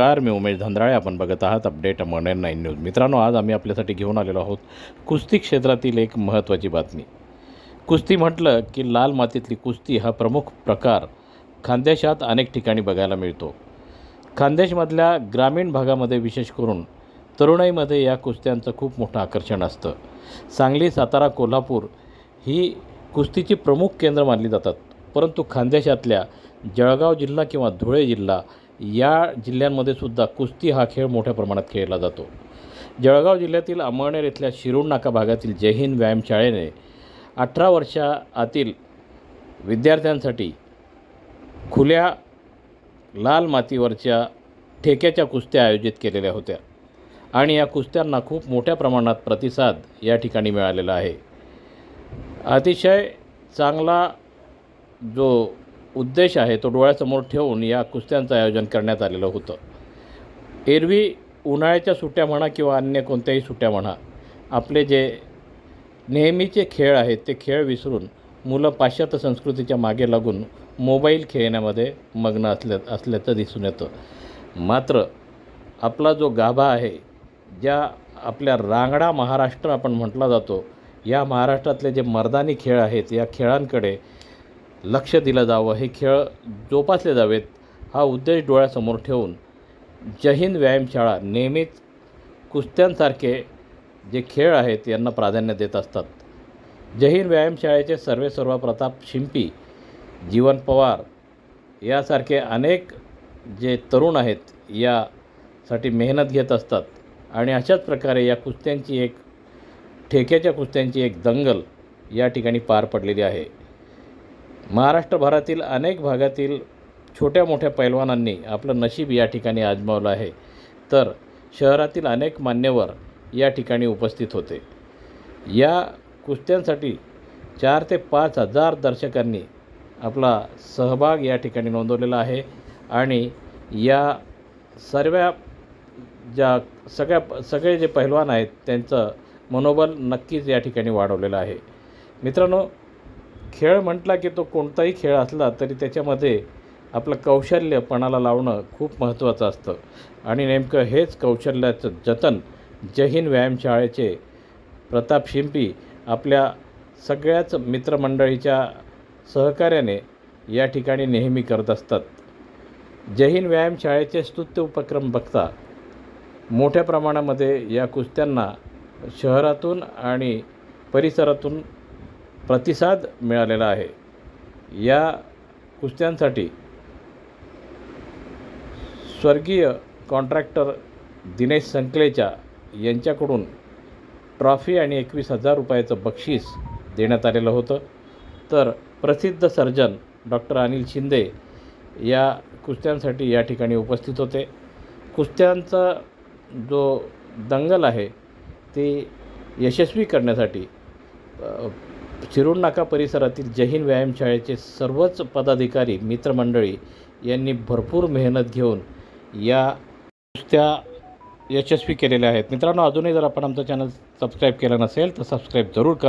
नमस्कार मी उमेश धंद्राळे. आपण बघत आहात अपडेट मॉडर्न नाईन न्यूज. मित्रांनो आज आम्ही आपल्यासाठी घेऊन आलेलो आहोत कुस्ती क्षेत्रातील एक महत्त्वाची बातमी. कुस्ती म्हटलं की लाल मातीतली कुस्ती हा प्रमुख प्रकार खानदेशात अनेक ठिकाणी बघायला मिळतो. खानदेशमधल्या ग्रामीण भागामध्ये विशेष करून तरुणाईमध्ये या कुस्त्यांचं खूप मोठं आकर्षण असतं. सांगली सातारा कोल्हापूर ही कुस्तीची प्रमुख केंद्र मानली जातात. परंतु खानदेशातल्या जळगाव जिल्हा किंवा धुळे जिल्हा या जिल्ह्यांमध्ये सुद्धा कुस्ती हा खेळ मोठ्या प्रमाणात खेळला जातो. जळगाव जिल्ह्यातील अमळनेर इथल्या शिरूण नाका भागातील जयहिंद व्यायामशाळेने अठरा वर्षा आतील विद्यार्थ्यांसाठी खुल्या लाल मातीवरच्या ठेक्याच्या कुस्त्या आयोजित केलेल्या होत्या आणि या कुस्त्यांना खूप मोठ्या प्रमाणात प्रतिसाद या ठिकाणी मिळालेला आहे. अतिशय चांगला जो उद्देश आहे तो डोळ्यासमोर ठेवून या कुस्त्यांचं आयोजन करण्यात आलेलं होतं. एरवी उन्हाळ्याच्या सुट्ट्या म्हणा किंवा अन्य कोणत्याही सुट्ट्या म्हणा आपले जे नेहमीचे खेळ आहेत ते खेळ विसरून मुलं पाश्चात्य संस्कृतीच्या मागे लागून मोबाईल खेळण्यामध्ये मग्न असल्या असल्याचं दिसून येतं. मात्र आपला जो गाभा आहे ज्या आपल्या रांगडा महाराष्ट्र आपण म्हटला जातो या महाराष्ट्रातले जे मर्दानी खेळ आहेत या खेळांकडे लक्ष दिलं जावं. हे खेळ जोपासले जावेत. हा उद्देश डोळ्यासमोर ठेवून जहीन व्यायामशाळा नेहमीच कुस्त्यांसारखे जे खेळ आहेत यांना प्राधान्य देत असतात. जहीन व्यायामशाळेचे सर्वे सर्व प्रताप शिंपी जीवन पवार यासारखे अनेक जे तरुण आहेत यासाठी मेहनत घेत असतात. आणि अशाच प्रकारे या कुस्त्यांची एक ठेक्याच्या कुस्त्यांची एक दंगल या ठिकाणी पार पडलेली आहे. महाराष्ट्रभरातील अनेक भागातील छोट्या मोठ्या पैलवानांनी आपलं नशीब या ठिकाणी आजमावलं आहे. तर शहरातील अनेक मान्यवर या ठिकाणी उपस्थित होते. या कुस्त्यांसाठी चार ते पाच हजार दर्शकांनी आपला सहभाग या ठिकाणी नोंदवलेला आहे आणि या सर्व ज्या सगळ्या सगळे जे पैलवान आहेत त्यांचं मनोबल नक्कीच या ठिकाणी वाढवलेलं आहे. मित्रांनो खेळ म्हटला की तो कोणताही खेळ असला तरी त्याच्यामध्ये आपलं कौशल्य पणाला लावणं खूप महत्त्वाचं असतं. आणि नेमकं हेच कौशल्याचं जतन जहीन व्यायामशाळेचे प्रताप शिंपी आपल्या सगळ्याच मित्रमंडळीच्या सहकार्याने या ठिकाणी नेहमी करत असतात. जहीन व्यायामशाळेचे स्तुत्य उपक्रम बघता मोठ्या प्रमाणामध्ये या कुस्त्यांना शहरातून आणि परिसरातून प्रतिसाद मिळालेला आहे. या कुस्त्यांसाठी स्वर्गीय कॉन्ट्रॅक्टर दिनेश संकलेचा यांच्याकडून ट्रॉफी आणि एकवीस हजार रुपयाचं बक्षीस देण्यात आलेलं होतं. तर प्रसिद्ध सर्जन डॉक्टर अनिल शिंदे या कुस्त्यांसाठी या ठिकाणी उपस्थित होते. कुस्त्यांचा जो दंगल आहे ते यशस्वी करण्यासाठी शिरूर नाका परिसरातील जहीन व्यायामशाळेचे सर्वच पदाधिकारी मित्रमंडळी यांनी भरपूर मेहनत घेऊन या कुस्त्या यशस्वी केलेल्या आहेत. मित्रांनो अजूनही जर आपण आमचं चॅनल सबस्क्राईब केलं नसेल तर सबस्क्राईब जरूर करा.